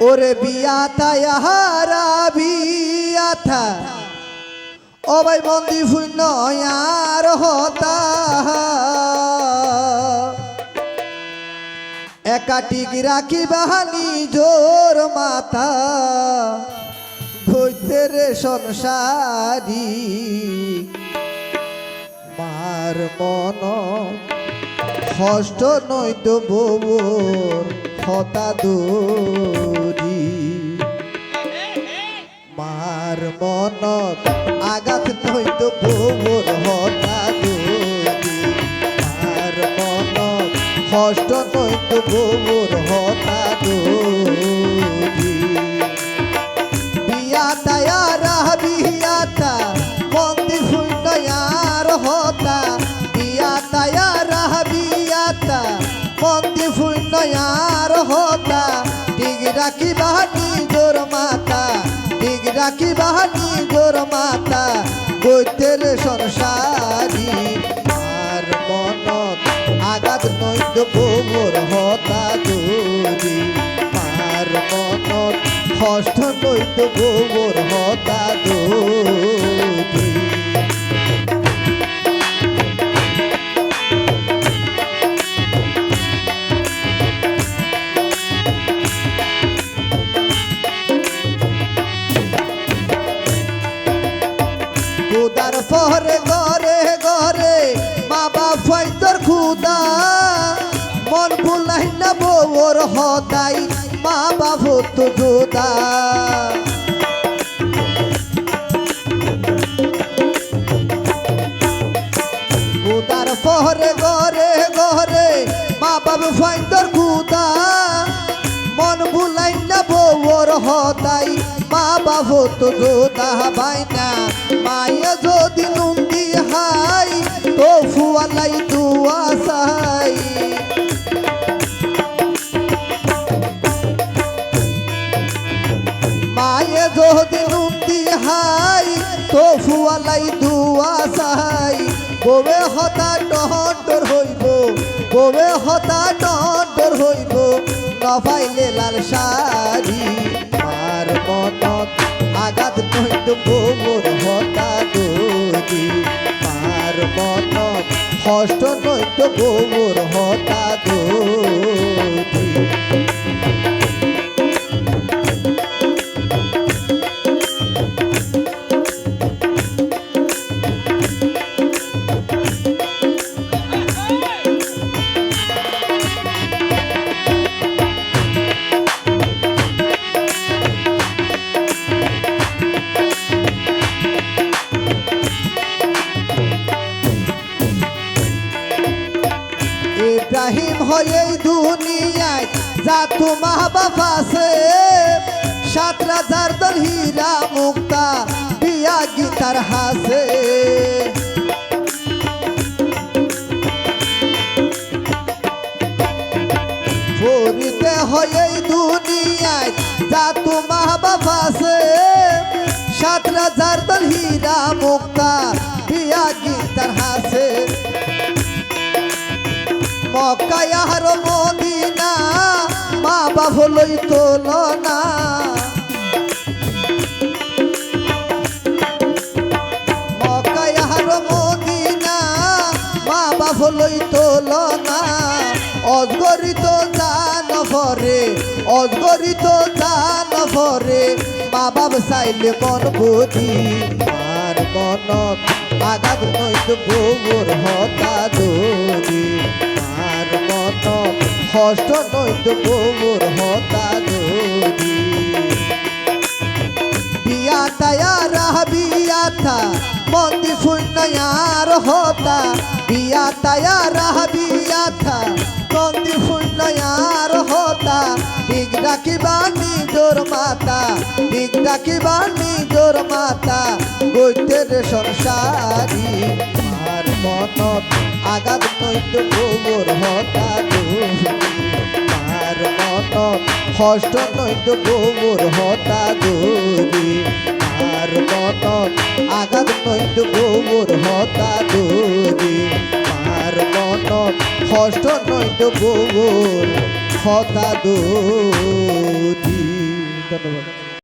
ওরে বিয়াতা ইয়াহারা বিয়াথা ও ভাই মন্দি শূন্য আর হতা। একাটিক রাখি বাহানি জোর মাথা। ধৈতে রে সংসারী। মার মন হষ্ট নৈত বউর হতা দরি। মনত আঘাত নৈত বউর হতা মার মনত হষ্ট নৈত বউর হতা বিয়াতা ইয়ারা বিয়াতা মন্দি শূন্য ইয়ার হতা। বিয়াতা ইয়ারা বিয়াতা মন্দি শূন্য ইয়ার হতা। ঠিক রাখি বাহানি জোর রাখি বাহানি জোর মাতা বৈতের সংসারী। আর মনত আঘাত নৈত বোর হতা দৌরি আর মনত হষ্ট নৈত বোর হতা দূরি বাপ ফাইতর খুদা। মন ভুলাই না বউর হতাই মা বাপ তো জোদা খুদার পরে ঘরে ঘরে মা বাপ ফাইতর খুদা। মন ভুলাই না বউর হতাই মা বাপ তো জোদা বাই না মায়ে যদি নুন্দি হাই তো ফুয়ালাই সাই মায়ে যদি নুন্দি হাই তো ফুয়ালাই দুয়া সাই ববে হতা টহটর হইব ববে হতা টহটর হইব নফাইলে লাল শাড়ি আর মনত আঘাত নইত গোবর হতা দরি আর মনত হষ্ট নইত গোবর হতা দরি হয়ে দুনিয়ায় যা তোমা বাবা আছে। সাত রাজার দল হীরা মুক্তা বিয়া গীতার হাসে। ফরিতে হয়ে দুনিয়ায় যা তোমা বাবা আছে। সাত রাজার দল হীরা লই তোলনা। অজগরিত জান ভরে অজগরিত জান ভরে, মা বাপ চাইলে মন বুঝি, আর মনত আঘাত নইত গোবর হতা দরি। আর মনত হষ্ট নইত গোবর হতা বিয়াতা মন্দি শূন্য ইয়ার হতা বিয়াতা ইয়ারা বিয়াতা মন্দি শূন্য ইয়ার হতা ঠিক রাখিবা নিজর মাতা ঠিক রাখিবা নিজর মাতা। গৈতের সংসারী, আর মনত আঘাত নৈত গোবর হতা আর মনত হষ্ট নৈত গোবর হতা দরি আর মত আঘাত নৈত গোবর হতা দরি। আর মনত হষ্ট নৈত গোবর হতা দরি। ধন্যবাদ।